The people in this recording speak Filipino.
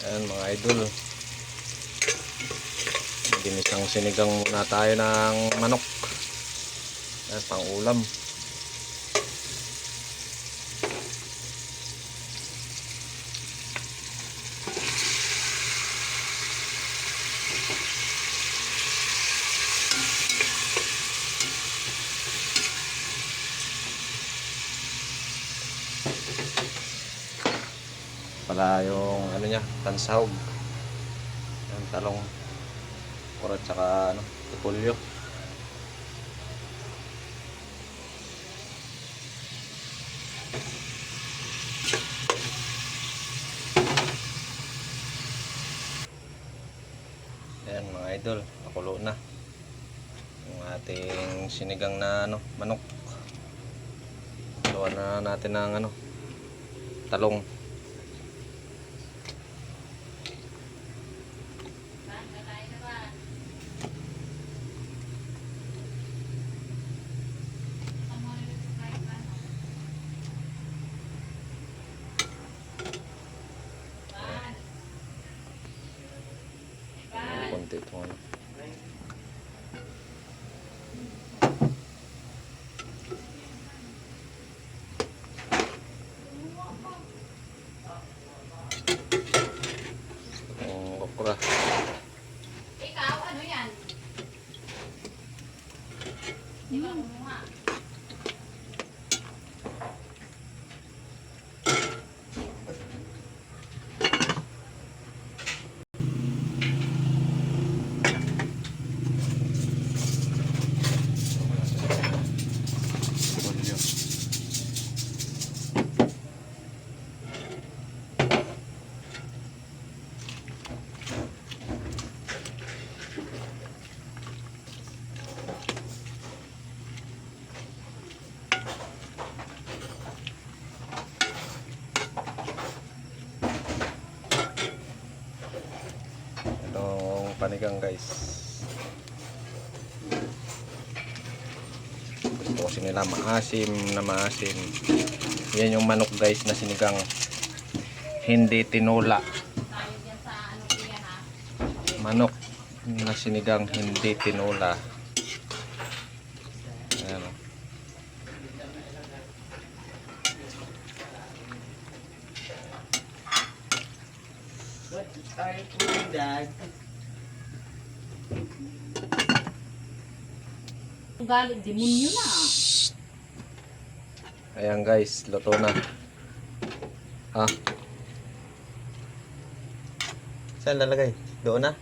Ayan mga idol. Ginisang sinigang muna tayo ng manok. Ayan, pang ulam. Pala yung ano niya, tansahog. Ayan, talong. Kurat tsaka ano, tupulyo. Ayan mga idol, nakulo na. Yung ating sinigang na ano, manok. Gawa na natin ng ano, talong. Konti itong ano. Itong okra. Ikaw, ano yan? Di ba kumuha? Panigang guys. Gusto kasi nila maasim na maasim. Yan yung manok guys na sinigang. Hindi tinula. Ano? Manok na sinigang hindi tinula. Ayan o. What are you doing, Dad? Galit, demonyo na. Ayan guys, luto na. Ha? Saan lalagay? Doon na?